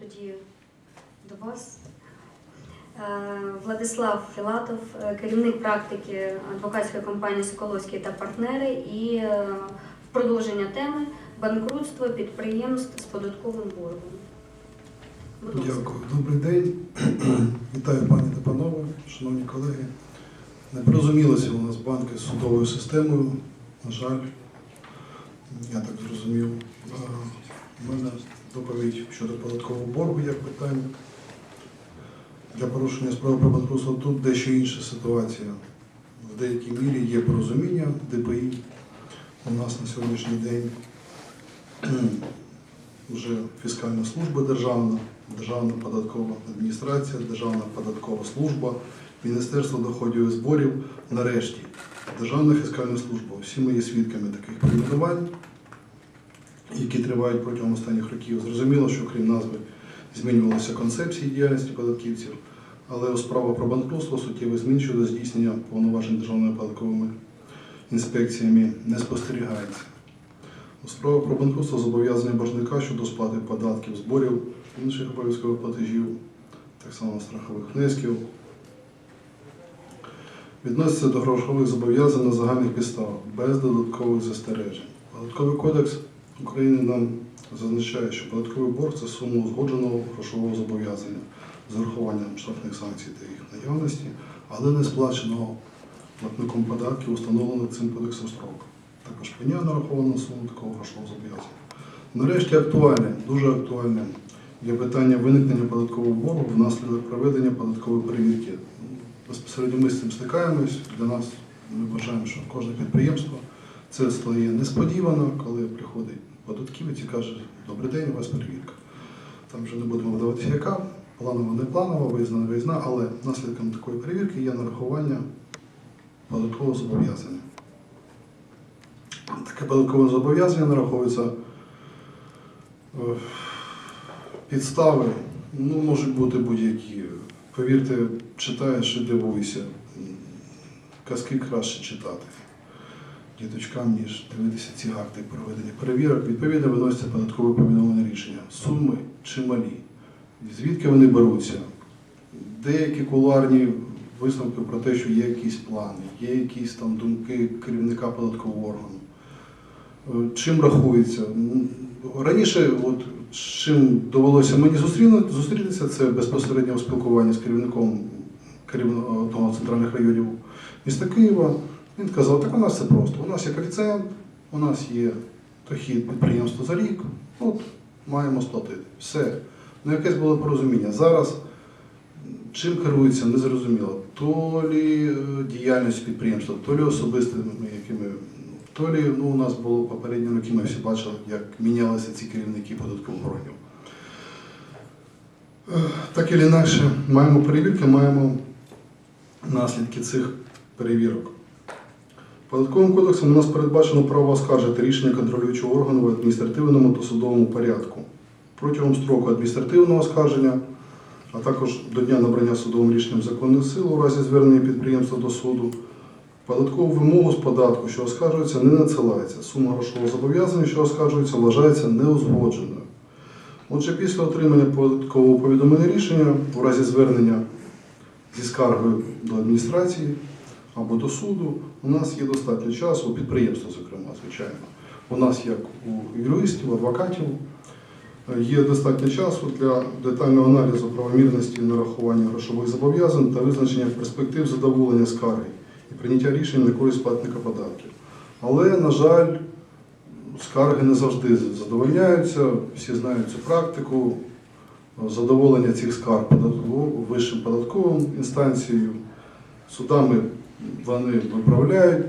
тоді до вас. Е, Владислав Філатов, е, керівник практики адвокатської компанії Соколовський та партнери, і е, в продовження теми банкрутство підприємств з податковим боргом. Дякую. Добрий день. Вітаю пані та панове, шановні колеги. Не порозумілися у нас банки з судовою системою. На жаль, я так зрозумів. У мене доповідь щодо податкового боргу як питання. Для порушення справи про банкрутство тут дещо інша ситуація. В деякій мірі є порозуміння ДПІ. У нас на сьогоднішній день вже фіскальна служба державна, Державна податкова адміністрація, Державна податкова служба, Міністерство доходів і зборів. Нарешті, Державна фіскальна служба. Всі ми є свідками таких перейменувань, які тривають протягом останніх років. Зрозуміло, що крім назви змінювалися концепції діяльності податківців, але у справа про банкрутство суттєвих змін щодо здійснення повноважень державними податковими інспекціями не спостерігається. У справах про банкрутство зобов'язання боржника щодо сплати податків, зборів, інших обов'язкових платежів, так само страхових внесків, відноситься до грошових зобов'язань на загальних підставах, без додаткових застережень. Податковий кодекс України нам зазначає, що податковий борг це сума узгодженого грошового зобов'язання з урахуванням штрафних санкцій та їх наявності, але не сплаченого платником податків, установлених цим кодексом строку. Також пеня нарахована сума такого грошового зобов'язання. Нарешті актуальне, дуже актуальне є питання виникнення податкового боргу внаслідок проведення податкової перевірки. Безпосередньо ми з цим стикаємось. Для нас ми вважаємо, що кожне підприємство це стає несподівано, коли приходить податківець і каже, добрий день, у вас перевірка. Там вже не будемо вдаватися, яка планова, не планова, виїзна, не виїзна, але наслідком такої перевірки є нарахування податкового зобов'язання. Таке податкове зобов'язання нараховується е, підстави, ну, можуть бути будь-які. Повірте, читаєш і дивуйся. Казки краще читати діточкам, ніж дивитися ці акти проведення перевірок. Відповідно, виносяться податкове повідомлення рішення. Суми чималі. Звідки вони беруться? Деякі кулуарні висновки про те, що є якісь плани, є якісь там думки керівника податкового органу. Е, Чим рахується? Раніше, от, чим довелося мені зустрітися, це безпосередньо спілкування з керівником керівного центральних районів міста Києва. Він казав, так у нас це просто. У нас є коефіцієнт, у нас є дохід підприємства за рік, от маємо сплатити. Все. Ну, якесь було порозуміння. Зараз чим керується, незрозуміло. То лі е, діяльністю підприємства, то лі особистими якими. То лі, ну, у нас було попередні роки, ми всі бачили, як мінялися ці керівники податкових органів. Е, Так і інакше, маємо перевірки, маємо наслідки цих перевірок. Податковим кодексом у нас передбачено право оскаржити рішення контролюючого органу в адміністративному та судовому порядку. Протягом строку адміністративного оскарження, а також до дня набрання судовим рішенням законних сил у разі звернення підприємства до суду, податкову вимогу з податку, що оскаржується, не надсилається. Сума грошового зобов'язання, що оскаржується, вважається неузгодженою. Отже, після отримання податкового повідомлення рішення у разі звернення зі скаргою до адміністрації або до суду, у нас є достатньо часу, у підприємства, зокрема, звичайно. У нас, як у юристів, адвокатів, є достатньо часу для детального аналізу правомірності нарахування грошових зобов'язань та визначення перспектив задоволення скарги і прийняття рішень на користь платника податків. Але, на жаль, скарги не завжди задовольняються, всі знають цю практику. Задоволення цих скарг вищим податковим інстанцією, судами вони виправляють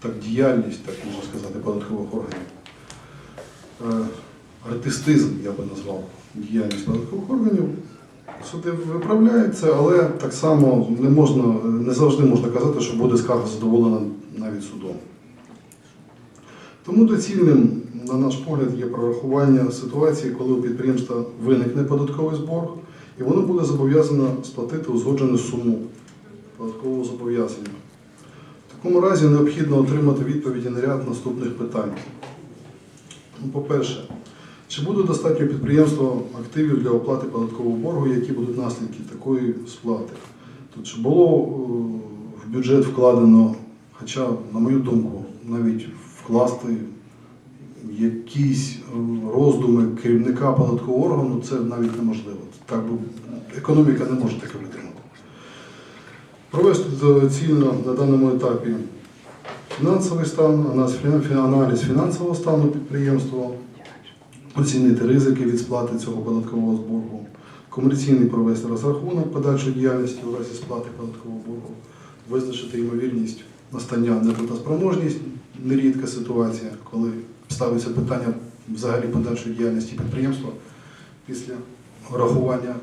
так, діяльність, так можна сказати, податкових органів. Е, Артистизм, я би назвав, діяльність податкових органів. Суди виправляють це, але так само не можна, не завжди можна казати, що буде скарга задоволена навіть судом. Тому доцільним, на наш погляд, є прорахування ситуації, коли у підприємства виникне податковий зборг, і воно буде зобов'язано сплатити узгоджену суму податкового зобов'язання. В такому разі необхідно отримати відповіді на ряд наступних питань. Ну, По-перше, Чи буде достатньо підприємства активів для оплати податкового боргу, які будуть наслідки такої сплати? Тут чи було е, в бюджет вкладено, хоча, на мою думку, навіть вкласти якісь е, роздуми керівника податкового органу, це навіть неможливо. Так би економіка не може таке витримати. Провести доцільно на даному етапі фінансовий стан, аналіз фінансового стану підприємства, оцінити ризики від сплати цього податкового зборгу, комерційний провести розрахунок подальшої діяльності у разі сплати податкового боргу, визначити ймовірність настання неплатоспроможність, нерідка ситуація, коли ставиться питання взагалі подальшої діяльності підприємства після врахування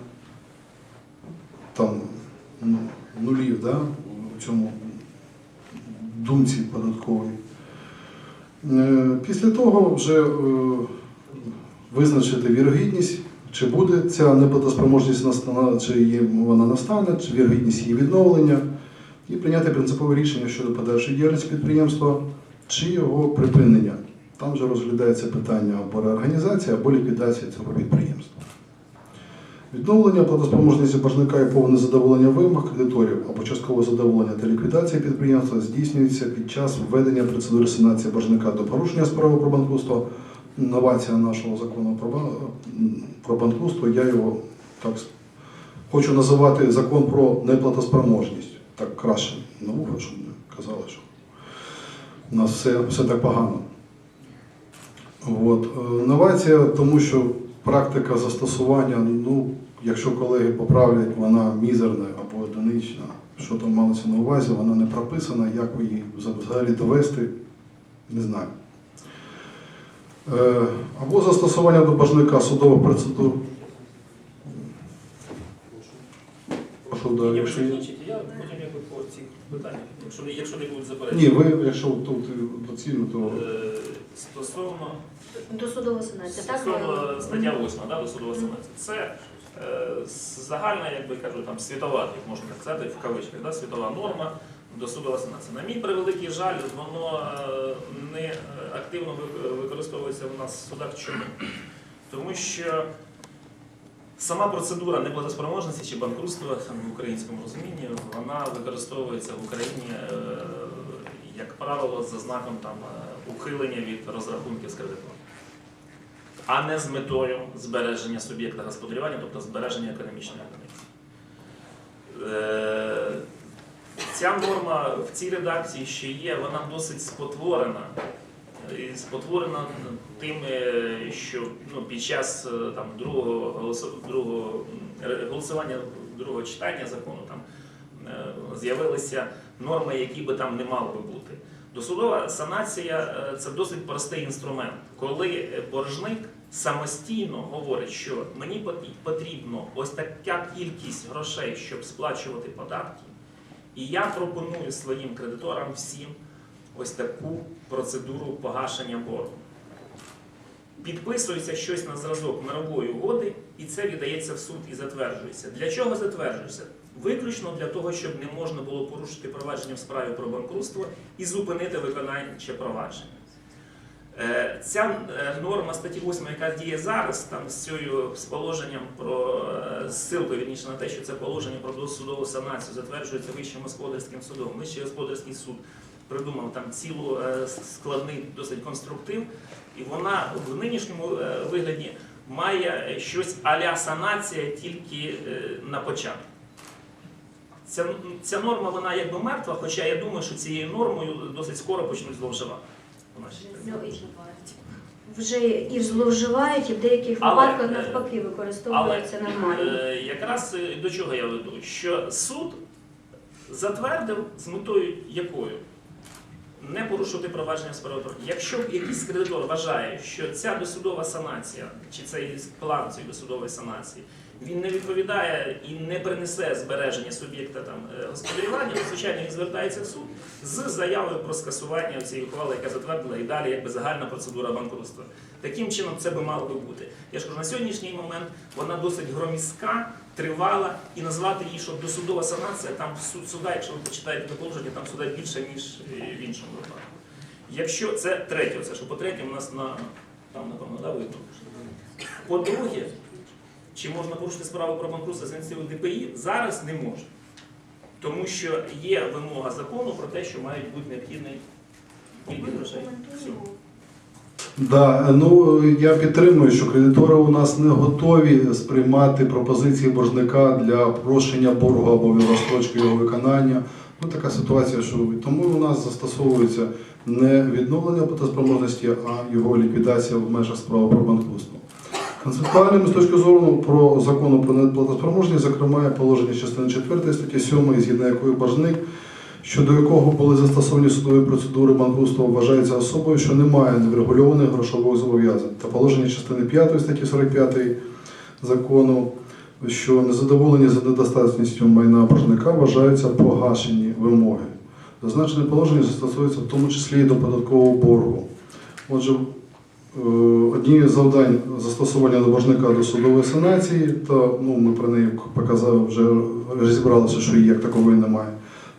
нулів да, у цьому думці податковій. Е, Після того вже е, визначити вірогідність, чи буде ця неплатоспроможність чи вона настане, чи вірогідність її відновлення, і прийняти принципове рішення щодо подальшої діяльності підприємства чи його припинення. Там вже розглядається питання або реорганізації, або ліквідації цього підприємства. Відновлення платоспроможності боржника і повне задоволення вимог кредиторів або часткове задоволення та ліквідація підприємства здійснюється під час введення процедури санації боржника до порушення справи про банкрутство. Новація нашого закону про, банкрутство, я його так хочу називати закон про неплатоспроможність. Так краще на щоб не казали, що у нас все, все так погано. От. е, Новація, тому що практика застосування, ну, якщо колеги поправлять, вона мізерна або одинична. Що там малося на увазі, вона не прописана, як її взагалі довести, не знаю. Е, Або застосування до бажника судових процедур. Якщо я потім якби по цих питаннях, якщо, не- будуть заперечень. Ні, ви, якщо тут доцільно, то Е, Стосовно, До судової санації, так? стосовно стаття 8, да, до судової санації, це е, загальна, як би кажу, там світова, як можна так сказати, в кавичках, да, світова норма до судової санації. На мій превеликий жаль, воно е, не е, активно використовується в нас в судах. Чому? Тому що Сама процедура неплатоспроможності чи банкрутства в українському розумінні вона використовується в Україні, е, як правило, за знаком там, е, ухилення від розрахунків з кредитором, а не з метою збереження суб'єкта господарювання, тобто збереження економічної одиниці. Е, Ця норма в цій редакції, що є, вона досить спотворена. І спотворена тим, е, що ну, під час е, там, другого, другого голосування другого читання закону там з'явилися норми, які би там не мали би бути. Досудова санація це досить простий інструмент, коли е, боржник самостійно говорить, що мені пот- потрібно ось така кількість грошей, щоб сплачувати податки, і я пропоную своїм кредиторам всім ось таку процедуру погашення боргу. Підписується щось на зразок мирової угоди, і це віддається в суд і затверджується. Для чого затверджується? Виключно для того, щоб не можна було порушити провадження в справі про банкрутство і зупинити виконання провадження. Е, Ця е, норма статті 8, яка діє зараз, там з цією з положенням про е, ссилкою вірніше на те, що це положення про досудову санацію затверджується Вищим господарським судом. Вищий господарський суд придумав там цілу е, складний досить конструктив, і вона в нинішньому е, вигляді має щось а-ля санація тільки е, на початку. Ця, ця норма вона якби мертва, хоча я думаю, що цією нормою досить скоро почнуть зловживати. Вже і зловживають, і в деяких Але, випадках е, навпаки використовуються нормально. Е, Якраз е, до чого я веду? Що суд затвердив з метою якою? Не порушувати провадження справи. Якщо якийсь кредитор вважає, що ця досудова санація, чи цей план цієї досудової санації, він не відповідає і не принесе збереження суб'єкта там е, господарювання, то звичайно він звертається в суд з заявою про скасування цієї ухвали, яка затвердила, і далі якби загальна процедура банкрутства. Таким чином це би мало би бути. Я ж кажу, на сьогоднішній момент вона досить громістка, тривала, і назвати її, що досудова санація, там суд суда, якщо ви почитаєте це положення, там суда більше, ніж е, в іншому випадку. Якщо це третє, це що по третє, у нас на там, напевно, да, видно. По-друге, чи можна порушити справу про банкрутство за ініціативою ДПІ, зараз не можна. Тому що є вимога закону про те, що мають бути необхідний кількість грошей. Да, ну я підтримую, що кредитори у нас не готові сприймати пропозиції боржника для прощення боргу або розстрочки його виконання. Ну така ситуація, що тому у нас застосовується не відновлення платоспроможності, а його ліквідація в межах справи про банкрутство. Концептуальним з точки зору про закону про неплатоспроможність, зокрема, положення частини 4 статті 7, згідно якої боржник щодо якого були застосовані судові процедури банкрутства, вважається особою, що не має неврегульованих грошових зобов'язань. Та положення частини 5 статті 45 закону, що незадоволені за недостатністю майна боржника вважаються погашені вимоги. Зазначене положення застосується в тому числі і до податкового боргу. Отже, однією з завдань застосування до до судової санації, та ну, ми про неї показали, вже розібралися, що її як такової немає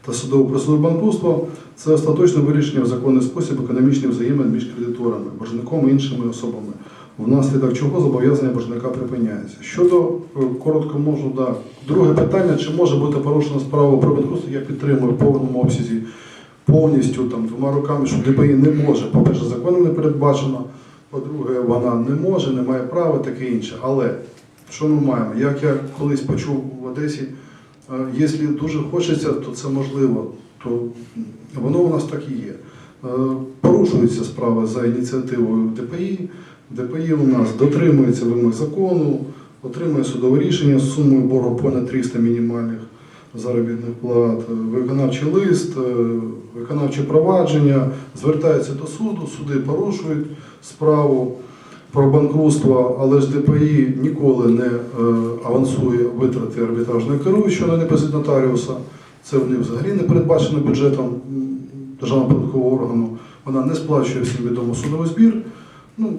та судову процедуру банкрутства це остаточне вирішення в законний спосіб економічних взаємин між кредиторами, боржником і іншими особами, внаслідок чого зобов'язання боржника припиняється. Щодо е, коротко можу, да. Друге питання, чи може бути порушена справа про банкрутство, я підтримую в повному обсязі повністю там двома руками, що ДПІ не може. По-перше, законом не передбачено, по-друге, вона не може, не має права, таке інше. Але що ми маємо? Як я колись почув в Одесі, Е, Якщо дуже хочеться, то це можливо, то воно у нас так і є. Е, Порушується справа за ініціативою ДПІ. ДПІ у нас дотримується вимог закону, отримує судове рішення з сумою боргу понад 300 мінімальних заробітних плат, виконавчий лист, е, виконавче провадження, звертається до суду, суди порушують справу про банкрутство, але ж ДПІ ніколи не е, авансує витрати арбітражної керуючого на депозит нотаріуса. Це в них взагалі не передбачено бюджетом державного податкового органу. Вона не сплачує всім відомий судовий збір. Ну,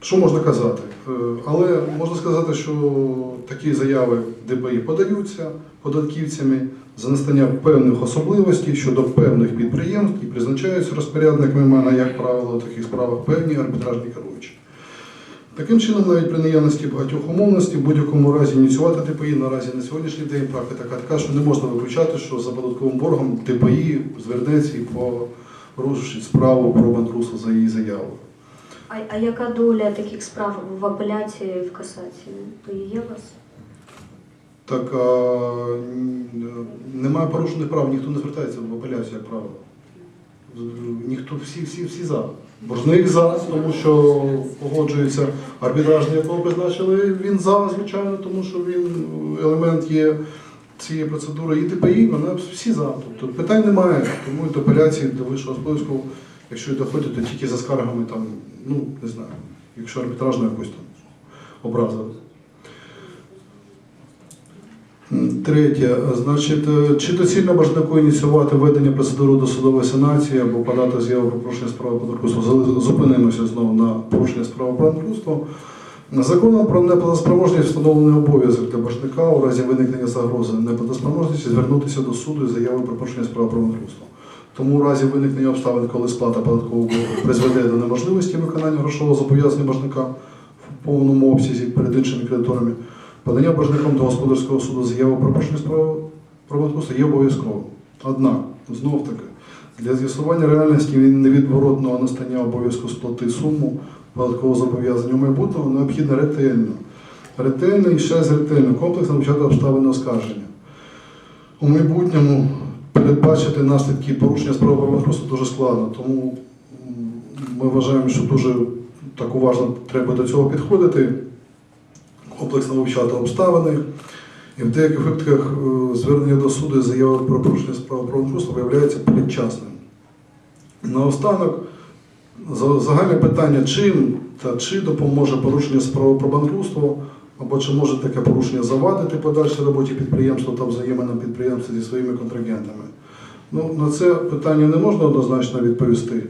що можна казати? Е, Але можна сказати, що такі заяви ДПІ подаються податківцями за настання певних особливостей щодо певних підприємств і призначаються розпорядниками майна, як правило, у таких справах певні арбітражні керуючі. Таким чином, навіть при наявності багатьох умовностей, в будь-якому разі ініціювати ТПІ наразі на сьогоднішній день практика така, що не можна виключати, що за податковим боргом ТПІ звернеться і порушить справу про банкрутство за її заявою. А, а яка доля таких справ в апеляції в касації? То Є у вас? Так а, немає порушених прав, ніхто не звертається в апеляцію, як правило. Ніхто, всі, всі, всі за. Боржник за, тому що погоджується арбітражний, якого призначили. Він за, звичайно, тому що він елемент є цієї процедури. І ТПІ, вона всі за. Тобто питань немає, тому і до апеляції до вищого господарського, якщо і доходять, то тільки за скаргами там, ну не знаю, якщо арбітражну якусь там образили. Третє, значить, е, чи доцільно боржнику ініціювати введення процедури досудової санації або подати заяву про порушення справи? Зали- Зупинимося знову на порушення справи про банкрутство. Законом про неплатоспроможність встановлений обов'язок для боржника у разі виникнення загрози неплатоспроможності звернутися до суду із заявою про порушення справи про банкрутство. Тому у разі виникнення обставин, коли сплата податкового призведе до неможливості виконання грошового зобов'язання боржника в повному обсязі перед іншими кредиторами, Подання боржником до господарського суду заяви про порушення справи про є обов'язковим. Однак, знов таки, для з'ясування реальності невідворотного настання обов'язку сплати суму податкового зобов'язання у майбутньому необхідно ретельно. Ретельно і ще раз ретельно, комплексно вивчати обставини оскарження. У майбутньому передбачити наслідки порушення справи про банкрутство дуже складно, тому ми вважаємо, що дуже так уважно треба до цього підходити комплексно вивчати обставини. І в деяких випадках е, звернення до суду і заява про порушення справи банкрутство виявляється передчасним. Наостанок, загальне питання, чим та чи допоможе порушення справи про банкрутство, або чи може таке порушення завадити подальшій роботі підприємства та взаєминам підприємства зі своїми контрагентами. Ну, на це питання не можна однозначно відповісти. Е,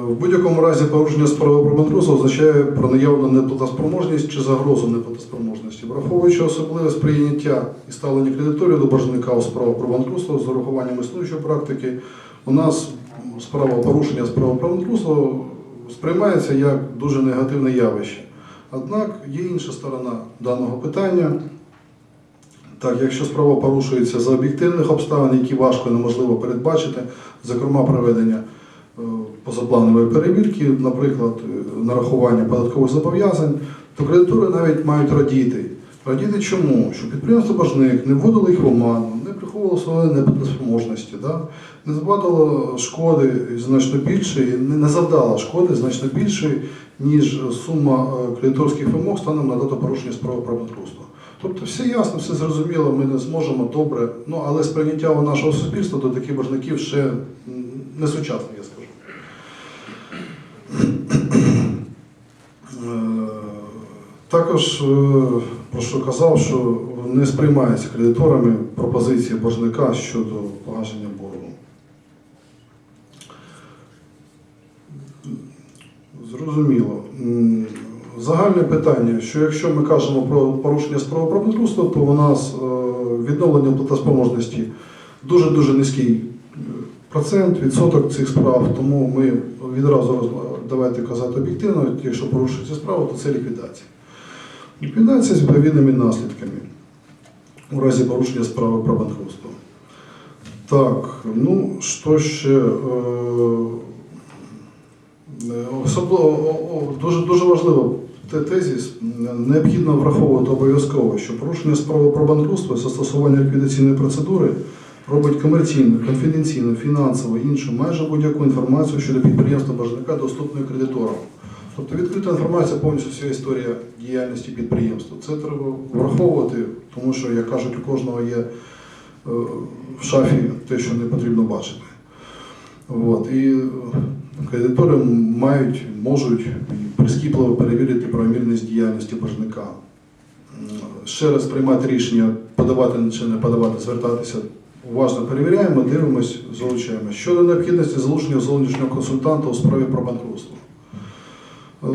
В будь-якому разі порушення справи про банкрутство означає про наявну неплатоспроможність чи загрозу неплатоспроможності. Враховуючи особливе сприйняття і ставлення кредиторів до боржника у справу про банкрутство з урахуванням існуючої практики, у нас справа порушення справи про банкрутство сприймається як дуже негативне явище. Однак є інша сторона даного питання. Так, якщо справа порушується за об'єктивних обставин, які важко і неможливо передбачити, зокрема проведення е, позапланової перевірки, наприклад, е, нарахування податкових зобов'язань, то кредитори навіть мають радіти. Радіти чому? Що підприємство боржник не вводило їх в оману, не приховувало своєї неплатоспроможності, да? не завдало шкоди значно більшої, не завдало шкоди значно більшої, ніж сума е, кредиторських вимог станом на дату порушення справи про банкрутство. Тобто все ясно, все зрозуміло, ми не зможемо добре, ну але сприйняття у нашого суспільства до таких боржників ще не сучасне, я скажу. Е, Також, е, про що казав, що не сприймається кредиторами пропозиції боржника щодо погашення боргу. Зрозуміло. Загальне питання, що якщо ми кажемо про порушення справи про банкрутство, то у нас е, відновлення платоспроможності дуже-дуже низький е, процент, відсоток цих справ, тому ми відразу давайте казати об'єктивно, якщо порушується справа, то це ліквідація. Ліквідація з відповідними наслідками у разі порушення справи про банкрутство. Так, ну що ще? Е, Особливо дуже, дуже важливо тезіс, необхідно враховувати обов'язково, що порушення справи про банкрутство і застосування ліквідаційної процедури робить комерційну, конфіденційну, фінансову іншу майже будь-яку інформацію щодо підприємства боржника доступною кредиторам. Тобто відкрита інформація повністю вся історія діяльності підприємства. Це треба враховувати, тому що, як кажуть, у кожного є е, в шафі те, що не потрібно бачити. От. І е, кредитори мають, можуть прискіпливо перевірити правомірність діяльності боржника. Ще раз приймати рішення, подавати чи не подавати, звертатися. Уважно перевіряємо, дивимось, залучаємо. Щодо необхідності залучення зовнішнього консультанта у справі про банкрутство. Е,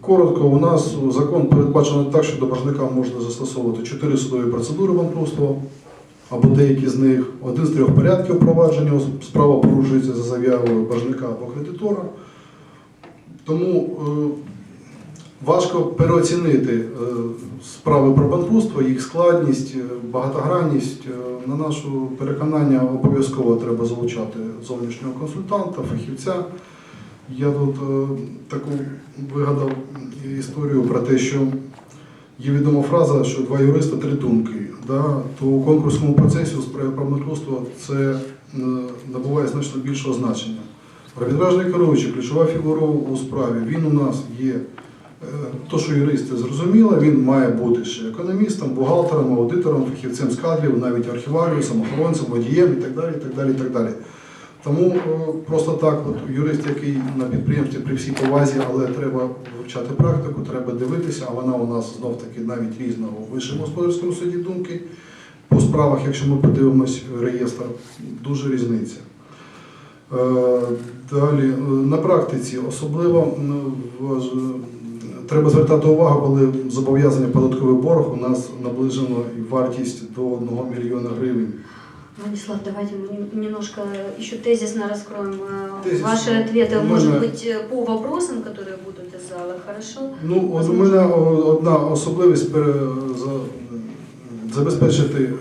Коротко, у нас закон передбачено так, що до боржника можна застосовувати чотири судові процедури банкрутства, або деякі з них, один з трьох порядків провадження, справа порушується за заявою боржника або кредитора. Тому е, важко переоцінити е, справи про банкрутство, їх складність, е, багатогранність. На наше переконання обов'язково треба залучати зовнішнього консультанта, фахівця. Я тут таку вигадав історію про те, що є відома фраза, що два юриста три думки. Да? То у конкурсному процесі у справі про це е, набуває значно більшого значення. Арбітражний керуючий, ключова фігура у справі, він у нас є. е, То, що юристи зрозуміло, він має бути ще економістом, бухгалтером, аудитором, фахівцем з кадрів, навіть архіваріусом, охоронцем, водієм і так далі. І так далі, і так далі. Тому е, просто так, от юрист, який на підприємстві при всій повазі, але треба вивчати практику, треба дивитися, а вона у нас знов таки навіть різна у вищому господарському суді думки. По справах, якщо ми подивимось реєстр, дуже різниця. Е, Далі, е, на практиці особливо треба звертати увагу, коли зобов'язання податковий борг у нас наближено вартість до 1 мільйона гривень. Владислав, давайте мы нем- немножко еще тезисно раскроем э, Тезисно. ваши ответы, Ну, может да. быть, э, по вопросам, которые будут из зала, хорошо? Ну, от у мене о, одна особливість пере, за, забезпечити е,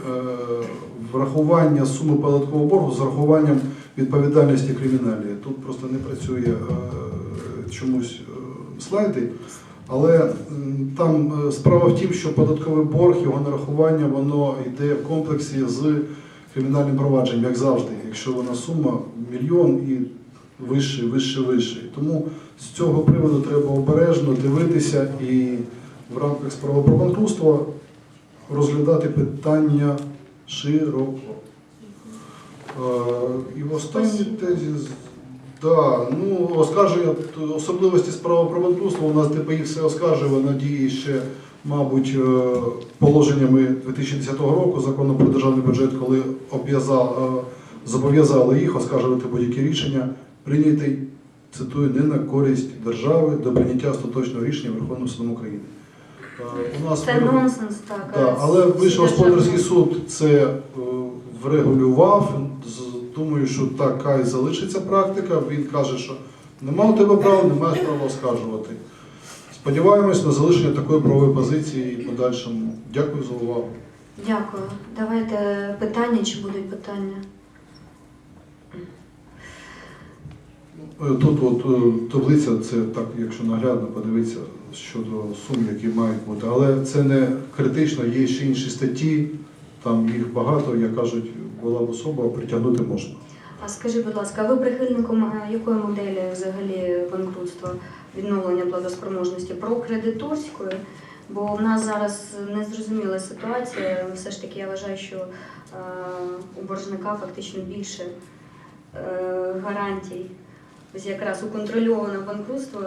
врахування суми податкового боргу з врахуванням відповідальності кримінальної. Тут просто не працює е, чомусь е, слайди. Але м, там е, справа в тім, що податковий борг, його нарахування, воно йде в комплексі з кримінальним провадженням, як завжди. Якщо вона сума мільйон і вище, вище, вище. Тому з цього приводу треба обережно дивитися і в рамках справи про банкрутство розглядати питання широко. Е, І в останній тезі, да, ну, оскарження особливості справи про банкрутство, у нас ДПІ все оскаржує, воно діє ще, мабуть, е, положеннями 2010 року закону про державний бюджет, коли е, зобов'язали їх оскаржувати будь-які рішення, прийнятий, цитую, не на користь держави до прийняття остаточного рішення Верховним судом України. Е, У нас Это нонсенс, так. Да, але Вищий господарський суд це врегулював. Думаю, що така і залишиться практика. Він каже, що Нема у тебе права, не маєш права оскаржувати. Сподіваємось на залишення такої правової позиції і подальшому. Дякую за увагу. Дякую. Давайте питання, чи будуть питання? Е, Тут от е, таблиця, це так, якщо наглядно подивитися щодо сум, які мають бути. Але це не критично, є ще інші статті, там їх багато, як кажуть, була б особа, притягнути можна. А скажіть, будь ласка, а ви прихильником е, якої моделі взагалі банкрутства відновлення платоспроможності? Прокредиторської? Бо в нас зараз незрозуміла ситуація. Все ж таки, я вважаю, що е, у боржника фактично більше е, гарантій. Ось якраз у контрольоване банкрутство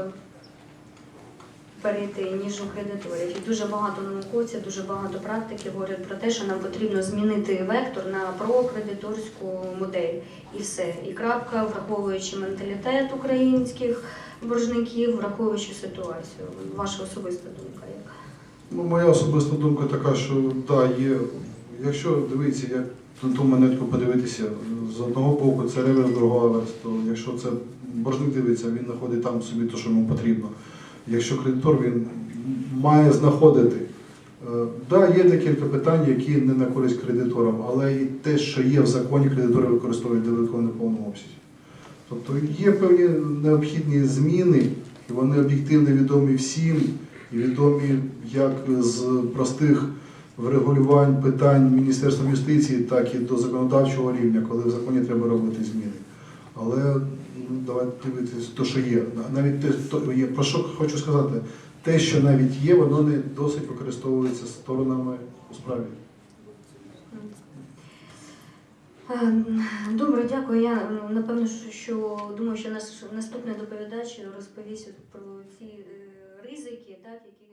перейти, ніж у кредиторів. І дуже багато науковців, дуже багато практики говорять про те, що нам потрібно змінити вектор на прокредиторську модель. І все. І крапка, враховуючи менталітет українських боржників, враховуючи ситуацію. Ваша особиста думка як? Ну, моя особиста думка така, що да, є. Якщо дивіться, як на ту монетку подивитися, з одного боку це реверс, з другого аверс, то якщо це боржник дивиться, він знаходить там собі те, що йому потрібно. Якщо кредитор він має знаходити. Е, Да, є декілька питань, які не на користь кредиторам, але і те, що є в законі, кредитори використовують не в повному обсязі. Тобто є певні необхідні зміни, і вони об'єктивно відомі всім, і відомі як з простих врегулювань питань Міністерства юстиції, так і до законодавчого рівня, коли в законі треба робити зміни. Але давайте дивитися те, що є. Навіть те, то є. Про що хочу сказати, те, що навіть є, воно не досить використовується сторонами у справі. Е, Добре, дякую. Я ну, напевно, що- що думаю, що наш наступний доповідач розповість про ці е, ризики, так, які